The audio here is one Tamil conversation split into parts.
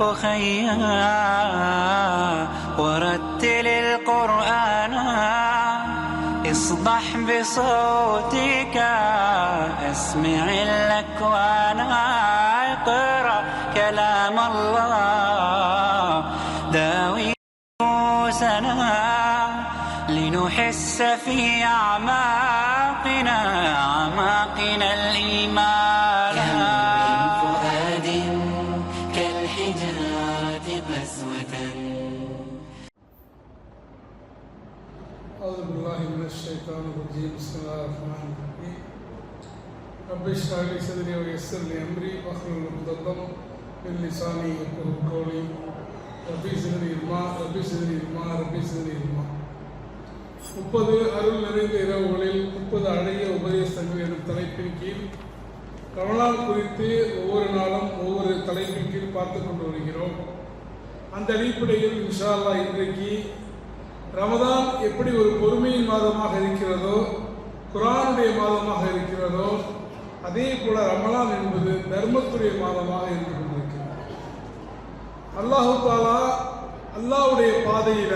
أخيا ورتل القرآن اصدح بصوتك اسمع الأكوان اقرأ كلام الله داوي نفوسنا لنحس في أعماقنا أعماقنا الإيمان. الشيطان الرجيم بسم الله الرحمن الرحيم رب اشرح لي صدري ويسر لي أمري واحلل عقدة من لساني يفقهوا قولي ربي زدني علما ربي زدني علما ربي زدني علما முப்பது அருள் நிறைந்த இரவுகளில் முப்பது அழகிய உபதேசங்கள் எனும் தலைப்பின் கீழ் ரமலான் குறித்து ஒவ்வொரு நாளும் ஒவ்வொரு தலைப்பின் கீழ் பார்த்து கொண்டு வருகிறோம் அந்த அடிப்படையில் இன்ஷா அல்லாஹ் இன்றைக்கு ரமதான் எப்படி ஒரு பொறுமையின் மாதமாக இருக்கிறதோ குரானுடைய மாதமாக இருக்கிறதோ அதே போல ரமலான் என்பது தர்மத்துடைய மாதமாக இருந்து கொண்டிருக்கிறது. அல்லாஹு தாலா அல்லாஹ்வுடைய பாதையில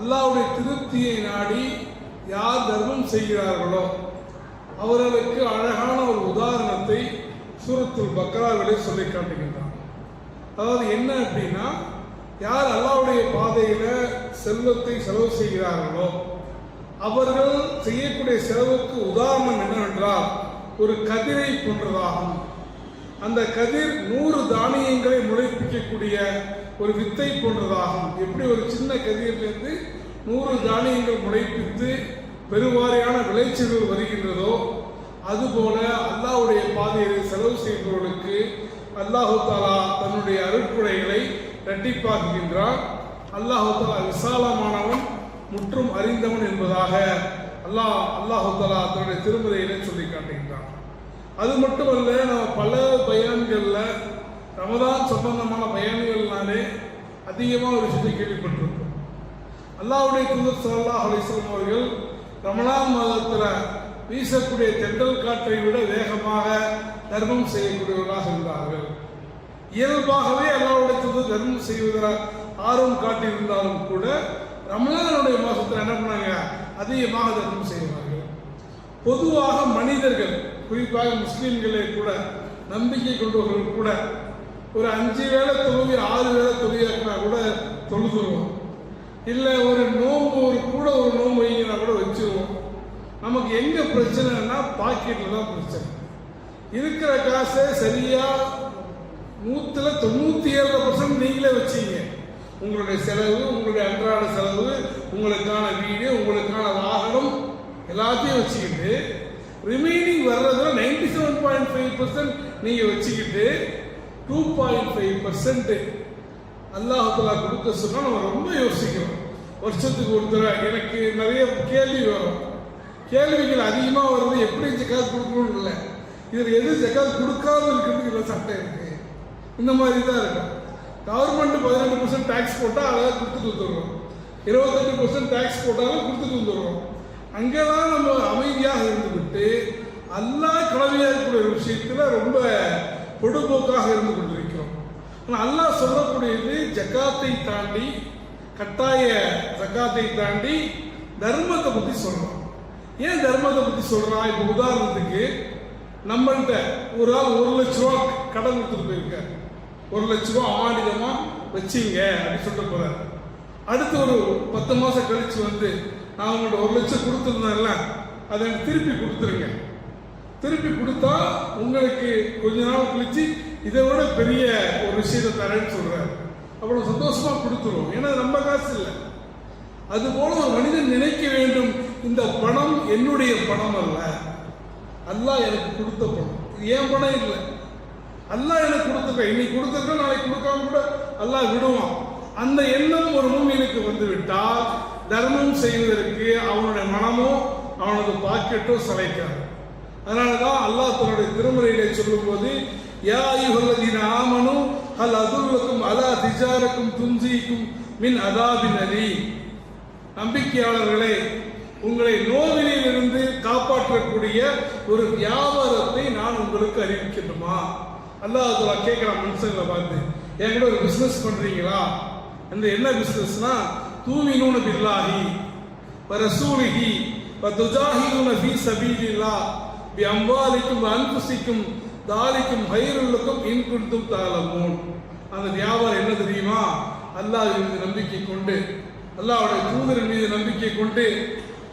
அல்லாவுடைய திருப்தியை நாடி யார் தர்மம் செய்கிறார்களோ அவர்களுக்கு அழகான ஒரு உதாரணத்தை சூரத்துல் பக்ராவிலே சொல்லி காட்டுகின்றான். அதாவது என்ன அப்படின்னா யார் அல்லாவுடைய பாதையில செல்வத்தை செலவு செய்கிறார்களோ அவர்கள் செய்யக்கூடிய செலவுக்கு உதாரணம் என்னவென்றால் ஒரு கதிரை போன்றதாகும். அந்த கதிர் நூறு தானியங்களை முளைப்பிக்கக்கூடிய ஒரு வித்தை போன்றதாகும். எப்படி ஒரு சின்ன கதிரிலிருந்து நூறு தானியங்கள் முளைப்பித்து பெருவாரியான விளைச்சல்கள் வருகின்றதோ அதுபோல அல்லாஹ்வுடைய பாதையை செலவு செய்பவர்களுக்கு அல்லாஹு தாலா தன்னுடைய அருட்குறைகளை இரட்டிப்பாக்குகின்றான். அல்லாஹாலா விசாலமானவன் முற்றும் அறிந்தவன் என்பதாக அல்லாஹ் அல்லாஹாலா தன்னுடைய திருமுறையிலே சொல்லி காட்டுகின்றான். அது மட்டுமல்ல நம்ம பல பயன்களில் ரமதான் சம்பந்தமான பயான்கள்னாலே அதிகமாக ஒரு விஷயத்தை கேள்விப்பட்டிருக்கோம் அல்லாஹ்வுடைய குந்தர் ஸல்லல்லாஹு அலிஸ்லாம் அவர்கள் ரமலான் மாதத்துல வீசக்கூடிய தென்றல் காற்றை விட வேகமாக தர்மம் செய்யக்கூடியவர்களாக இருந்தார்கள். இயல்பாகவே அல்லாஹ்வுடைய தர்மம் செய்வதில் ஆர்வம் காட்டியிருந்தாலும் கூட ரமலானுடைய மாதத்தில் என்ன பண்ணாங்க? அதிகமாக தர்மம் செய்வார்கள். பொதுவாக மனிதர்கள் குறிப்பாக முஸ்லீம்களே கூட நம்பிக்கை கொண்டவர்கள் கூட ஒரு அஞ்சு வேளை தொழுவி ஆறு வேளை தொழுவியாக்கினா கூட தொழுதுருவோம் இல்லை ஒரு நோம்பு ஒரு கூட ஒரு நோம்பு வைங்கன்னா கூட வச்சுருவோம். நமக்கு எங்க பிரச்சனைனா பாக்கெட்டில் தான் பிரச்சனை. இருக்கிற காசை சரியா நூற்றில் தொண்ணூற்றி ஏழு பர்சன்ட் நீங்களே வச்சீங்க உங்களுடைய செலவு உங்களுடைய அன்றாட செலவு உங்களுக்கான வீடு உங்களுக்கான வாகனம் எல்லாத்தையும் வச்சுக்கிட்டு ரிமைனிங் வர்றதுல ninety seven point five percent நீங்கள் வச்சுக்கிட்டு டூ பாயிண்ட் ஃபைவ் பர்சன்ட் அல்லாஹலா கொடுக்க சொன்னால் நம்ம ரொம்ப யோசிக்கிறோம். வருஷத்துக்கு ஒரு தடவை எனக்கு நிறைய கேள்வி வரும். கேள்விகள் அதிகமாக வருது எப்படி ஜக்காத் கொடுக்கணும்னு இல்லை. இதில் எது ஜக்காத் கொடுக்காம இருக்கிறதுக்கு இல்லை சட்டை இருக்குது இந்த மாதிரி தான் இருக்கும் கவர்மெண்ட் பதினெட்டு பர்சன்ட் டேக்ஸ் போட்டால் அதை கொடுத்துட்டு வந்துடுறோம் இருபத்தெட்டு பர்சன்ட் டேக்ஸ் போட்டாலும் கொடுத்துட்டு வந்துடுறோம் அங்கெல்லாம் நம்ம அமைதியாக இருந்துவிட்டு அல்லா கடமையாக இருக்கக்கூடிய ஒரு விஷயத்தில் ரொம்ப பொடுபோக்காக இருந்து கொண்டிருக்கிறோம். ஆனால் அல்லாஹ் சொல்லக்கூடியது ஜக்காத்தை தாண்டி கட்டாய ஜக்காத்தை தாண்டி தர்மத்தை பற்றி சொல்கிறோம் ஏன் தர்மத்தை பற்றி சொல்கிறான் இப்போ உதாரணத்துக்கு நம்மள்கிட்ட ஒரு ஆள் ஒரு லட்ச ரூபா கடன் கொடுத்துட்டு போயிருக்காரு. ஒரு லட்ச ரூபா அமானிதமா வச்சிங்க அப்படின்னு சொல்லிட்டு போறாரு. அடுத்து ஒரு பத்து மாசம் கழிச்சு வந்து நான் உங்கள்ட்ட ஒரு லட்சம் கொடுத்துருந்தேன்ல அதை எனக்கு திருப்பி கொடுத்துருங்க. திருப்பி கொடுத்தா உங்களுக்கு கொஞ்ச நாள் கழிச்சு இதை விட பெரிய ஒரு விஷயத்தை தரேன்னு சொல்றாரு. அவ்வளவு சந்தோஷமா கொடுத்துருவோம். ஏன்னா ரொம்ப நம்ம காசு இல்லை. அதுபோல ஒரு மனிதன் நினைக்க வேண்டும் இந்த பணம் என்னுடைய பணம் அல்ல. அல்லாஹ் எனக்கு கொடுத்த பணம். இது ஏன் பணம் இல்லை. அல்லாஹ் எனக்கு கொடுத்துருக்கேன். இன்னைக்கு கொடுத்துருக்கோம் நாளைக்கு கொடுக்காம கூட அல்லாஹ் விடுவான். அந்த எண்ணம் ஒரு மூமினுக்கு வந்து விட்டால் தர்மம் செய்வதற்கு அவனுடைய மனமும் அவனது பாக்கெட்டோ சளைக்காது. அதனாலதான் அல்லாஹ் தன்னுடைய திருமுறையிலே சொல்லும்போது யா யுகல்லதீன ஆமனும் அல் அதுல்லக்கும் அலா திஜாரக்கும் துஞ்சிக்கும் மின் அதாபின் அலி நம்பிக்கையாளர்களே உங்களை நோவிலிருந்து காப்பாற்றக்கூடிய ஒரு வியாபாரத்தை நான் உங்களுக்கு அறிவிக்கணுமா? அல்லாஹ் அதுல மனுஷங்களை பார்த்து. என் கூட ஒரு பிஸ்னஸ் பண்ணுறீங்களா அந்த என்ன பிஸ்னஸ்னா தூமினூன பில்லாஹி வரசூலிஹி வதுஜாஹிதுன ஃபீ சபீலில்லா பி அம்பாலிக்கும் அன்புசிக்கும் தாலிக்கும் ஹைருல்லுக்கும் இன் குன்தும் தஅலமூன் அந்த வியாபாரம் என்ன தெரியுமா? அல்லாஹ் மீது நம்பிக்கை கொண்டு அல்லாவுடைய தூதரின் மீது நம்பிக்கை கொண்டு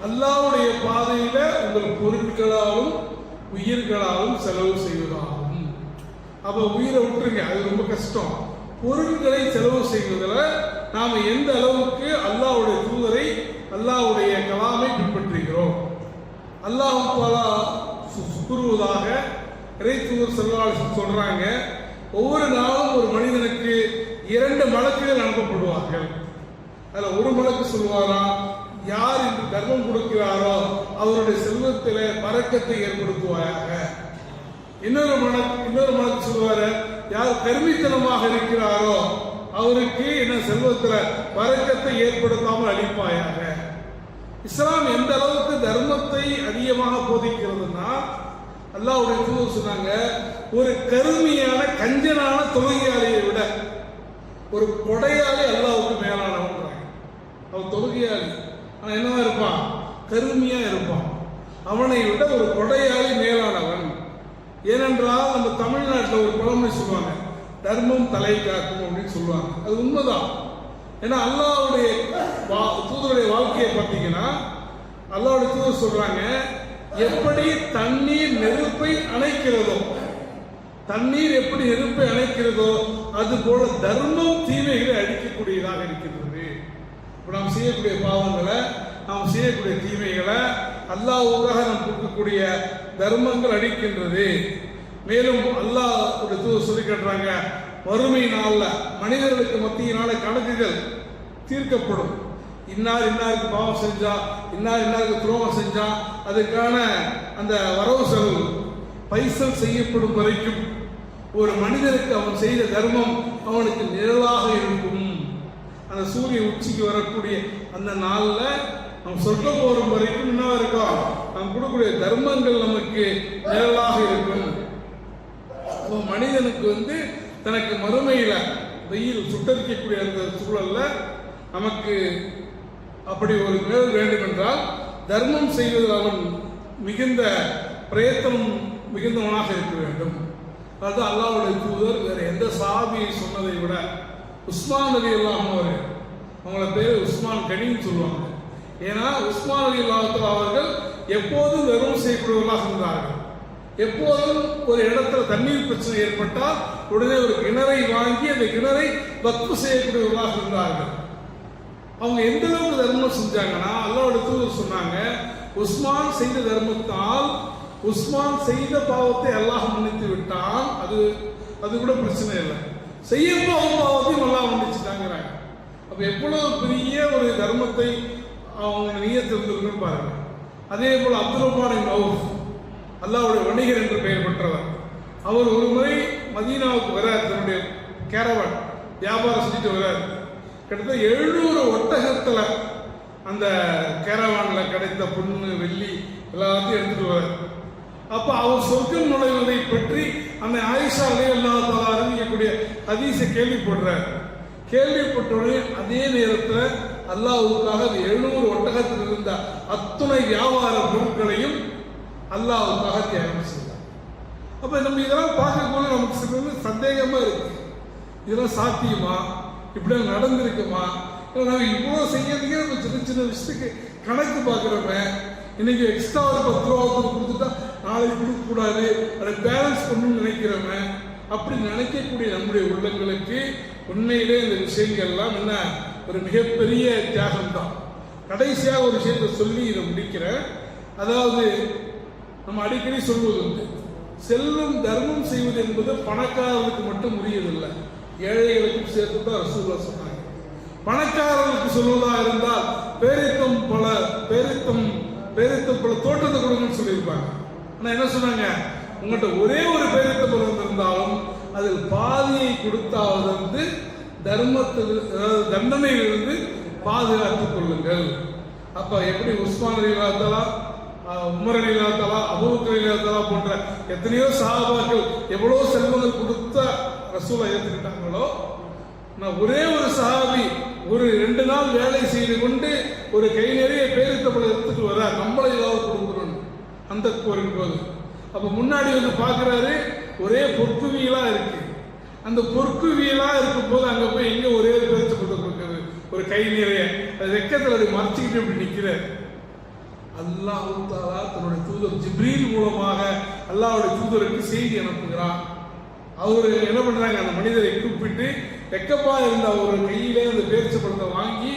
அல்லாவுடைய பாதையில உங்கள் பொருட்களாலும் உயிர்களாலும் செலவு செய்வதாகும் அப்போ உயிரை விட்டுருங்க. அது ரொம்ப கஷ்டம். பொருட்களை செலவு செய்வதில் நாம் எந்த அளவுக்கு அல்லாஹ்வுடைய தூதரை அல்லாவுடைய கலாமை பின்பற்றுகிறோம். அல்லாஹ் தாலா சு- கூறுவதாக இறை தூதர் செல்வாளர் சொல்றாங்க. ஒவ்வொரு நாளும் ஒரு மனிதனுக்கு இரண்டு மலக்குகள் அனுப்பப்படுவார்கள். அதில் ஒரு மலக்கு சொல்வாரா யார் இன்று தர்மம் கொடுக்கிறாரோ அவருடைய செல்வத்தில் பறக்கத்தை ஏற்படுத்துவாயாக. இன்னொரு மன இன்னொரு மனக்கு சொல்லுவாரு யார் கருமித்தனமாக இருக்கிறாரோ அவருக்கு என்ன செல்வத்துல வரக்கத்தை ஏற்படுத்தாமல் அளிப்பாயாக. இஸ்லாம் எந்த அளவுக்கு தர்மத்தை அதிகமாக போதிக்கிறதுனா அல்லாவுடைய தூதர் சொன்னாங்க ஒரு கருமையான கஞ்சனான தொழுகையாளியை விட ஒரு கொடையாளி அல்லாவுக்கு மேலானவன்றாங்க. அவன் தொழுகையாளி. ஆனால் என்னவா இருப்பான்? கருமையா இருப்பான். அவனை விட ஒரு கொடையாளி மேலானவன். ஏனென்றால் நம்ம தமிழ்நாட்டில் ஒரு பழமொழி சொல்லுவாங்க தர்மம் தலை காக்கும் அப்படின்னு சொல்லுவாங்க. அது உண்மைதான். ஏன்னா அல்லாவுடைய வா- தூதருடைய வாழ்க்கையை பார்த்தீங்கன்னா அல்லாவுடைய தூதர் சொல்றாங்க எப்படி தண்ணீர் நெருப்பை அணைக்கிறதோ தண்ணீர் எப்படி நெருப்பை அணைக்கிறதோ அது போல தர்மம் தீமைகளை அழிக்கக்கூடியதாக இருக்கின்றது இப்போ நாம் செய்யக்கூடிய பாவங்களை நாம் செய்யக்கூடிய தீமைகளை அல்லாஹ்வுக்காக நாம் கொடுக்கக்கூடிய தர்மங்கள் அழிக்கின்றது மேலும் அல்லாஹ் ஒரு தூதர் சொல்லி காட்டுறாங்க வறுமை நாளில் மனிதர்களுக்கு மத்தியினால கணக்குகள் தீர்க்கப்படும். இன்னார் இன்னாருக்கு பாவம் செஞ்சா இன்னார் இன்னாருக்கு துரோகம் செஞ்சா அதுக்கான அந்த வரவு செலவு பைசல் செய்யப்படும் வரைக்கும் ஒரு மனிதனுக்கு அவன் செய்த தர்மம் அவனுக்கு நிழலாக இருக்கும். அந்த சூரிய உச்சிக்கு வரக்கூடிய அந்த நாளில் அவன் சொல்ல போகிற வரைக்கும் என்ன இருக்கும் நாம் கொடுக்கக்கூடிய தர்மங்கள் நமக்கு நிழலாக இருக்கும். மனிதனுக்கு வந்து தனக்கு மறுமையில வெயில் சுட்டரிக்கக்கூடிய அந்த சூழல்ல நமக்கு அப்படி ஒரு மேல் வேண்டும் என்றால் தர்மம் செய்வதில் அவன் மிகுந்த பிரயத்தனம் மிகுந்தவனாக இருக்க வேண்டும். அது அல்லாவுடைய தூதர் வேற எந்த சாபியை சொன்னதை விட உஸ்மான் அலி அல்லாஹ் அவர் அவங்கள பேர் உஸ்மான் கனின்னு சொல்லுவாங்க. ஏன்னா உஸ்மான் அலி அல்லாஹ் அவர்கள் எப்போதும் வெறும் செய்யக்கூடியவர்களாக இருந்தார்கள். எப்போதும் ஒரு இடத்துல தண்ணீர் பிரச்சனை ஏற்பட்டால் உடனே ஒரு கிணறை வாங்கி அந்த கிணறை வக்பு செய்யக்கூடியவர்களாக இருந்தார்கள். அவங்க எந்த அளவுக்கு தர்மம் செஞ்சாங்கன்னா அல்லாவோட தூதர் சொன்னாங்க உஸ்மான் செய்த தர்மத்தால் உஸ்மான் செய்த பாவத்தை அல்லாஹ் மன்னித்து விட்டான். அது அது கூட பிரச்சனை இல்லை. செய்ய போகும் பாவத்தையும் அல்லாஹ் மன்னிச்சுட்டாங்கிறாங்க. அப்போ எவ்வளவு பெரிய ஒரு தர்மத்தை அவங்க நீயத்தில் இருந்திருக்குன்னு பாருங்க. அதே போல் அப்துல் மவுஸ் அல்லாவுடைய வணிகர் என்று பெயர் பெற்றவர். அவர் ஒரு முறை மதீனாவுக்கு வரார் தன்னுடைய கேரவன் வியாபாரம் செஞ்சுட்டு வரார். கிட்டத்தட்ட எழுநூறு ஒட்டகத்தில் அந்த கேரவானில் கிடைத்த பொண்ணு வெள்ளி எல்லாத்தையும் எடுத்துட்டு வரார். அப்போ அவர் சொர்க்கம் நுழைவதை பற்றி அந்த ஆயிஷா அலி அல்லா தலா அறிவிக்கக்கூடிய ஹதீஸை கேள்விப்படுறார். கேள்விப்பட்டவுடனே அதே நேரத்தில் அல்லாவுக்காக எழுநூறு ஒட்டகத்தில் இருந்த அத்துணை வியாபார பொருட்களையும் அல்லாஹ்வுக்காக தியாகம் செய்தார். அப்ப நம்ம இதெல்லாம் பார்க்கக்குள்ள நமக்கு சில சந்தேகமா இருக்கு. இதெல்லாம் சாத்தியமா? இப்படி நடந்திருக்குமா? நம்ம இவ்வளோ செய்யறதுக்கே நம்ம சின்ன சின்ன விஷயத்துக்கு கணக்கு பார்க்குறோமே. இன்னைக்கு எக்ஸ்ட்ரா ஒரு பத்து ரூபா ஒருத்தர் கொடுத்துட்டா நாளைக்கு கொடுக்கக்கூடாது. அதை பேலன்ஸ் பண்ணணும்னு நினைக்கிறோமே. அப்படி நினைக்கக்கூடிய நம்முடைய உள்ளங்களுக்கு உண்மையிலே இந்த விஷயங்கள்லாம் என்ன? ஒரு மிகப்பெரிய தியாகம் தான் கடைசியாக ஒரு விஷயத்தை சொல்லி இதை முடிக்கிறேன். அதாவது நம்ம அடிக்கடி சொல்வது உண்டு. செல்வம் தர்மம் செய்வது என்பது பணக்காரர்களுக்கு மட்டும் உரியதில்லை. ஏழைகளுக்கும் சேர்த்து தான் ரசூலா சொன்னாங்க. பணக்காரர்களுக்கு சொல்வதா இருந்தால் பேரித்தம் பல பேரித்தம் பேரித்தம் பல தோட்டத்தை கொடுங்கன்னு சொல்லியிருப்பாங்க. ஆனால் என்ன சொன்னாங்க? உங்கள்கிட்ட ஒரே ஒரு பேரித்த பழம் இருந்தாலும் அதில் பாதியை கொடுத்தாவது வந்து தர்மத்தில் அதாவது தண்டனையிலிருந்து பாதுகாத்துக் கொள்ளுங்கள். அப்ப எப்படி உஸ்மான் அலிலாத்தலா உமர் அலிலாத்தலா அபூக்கர் அலிலாத்தலா போன்ற எத்தனையோ சஹாபாக்கள் எவ்வளோ செல்வங்கள் கொடுத்த ரசூலை ஏற்றுக்கிட்டாங்களோ நான் ஒரே ஒரு சஹாபி ஒரு ரெண்டு நாள் வேலை செய்து கொண்டு ஒரு கை நிறைய பேரித்தப்பட எடுத்துட்டு வர நம்மளை ஏதாவது கொடுக்கணும் அந்த போரின் போது. அப்ப முன்னாடி வந்து பார்க்குறாரு ஒரே பொற்குவியலா இருக்கு. அந்த பொற்குவியலா இருக்கும் போது அங்க போய் எங்க ஒரே ஒரு பேச்சு கொண்டு கொடுக்குறது ஒரு கை நிறைய. அது வெக்கத்துல மறைச்சிக்கிட்டு இப்படி நிக்கிறார் அல்லாஹ் தாலா தன்னுடைய தூதர் ஜிப்ரீல் மூலமாக அல்லாவுடைய தூதருக்கு செய்தி அனுப்புகிறான். அவரு என்ன பண்றாங்க? அந்த மனிதரை கூப்பிட்டு வெக்கப்பா இருந்த அவர் கையிலே அந்த பேச்சு படத்தை வாங்கி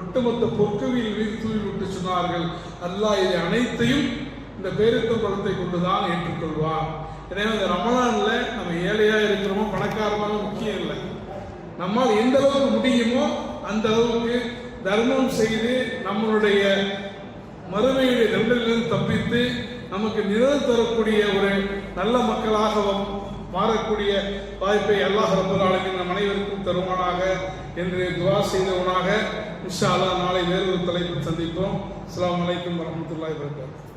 ஒட்டுமொத்த பொற்கவியில் வீடு தூவி விட்டு சொன்னார்கள். அல்லாஹ் இதை அனைத்தையும் இந்த பேரித்த படத்தை கொண்டுதான் ஏற்றுக்கொள்வார் ஏன்னா இந்த ரமலான்ல நம்ம ஏழையா இருக்கிறோமோ பணக்காரமாக முக்கியம் இல்லை. நம்மால் எந்த அளவுக்கு முடியுமோ அந்த அளவுக்கு தர்மம் செய்து நம்மளுடைய மறுமையுடைய தண்டனையிலிருந்து தப்பித்து நமக்கு நிழல் தரக்கூடிய ஒரு நல்ல மக்களாக மாறக்கூடிய வாய்ப்பை அல்லாஹ் ரப்பல் ஆலமீன் நம் அனைவருக்கும் தருவானாக என்று துவா செய்தவனாக இன்ஷா நாளை வேறு ஒரு தலைப்பில் சந்திப்போம். அஸ்லாம் அலைக்கும் வரமத்துல்லாய் வரகாத்து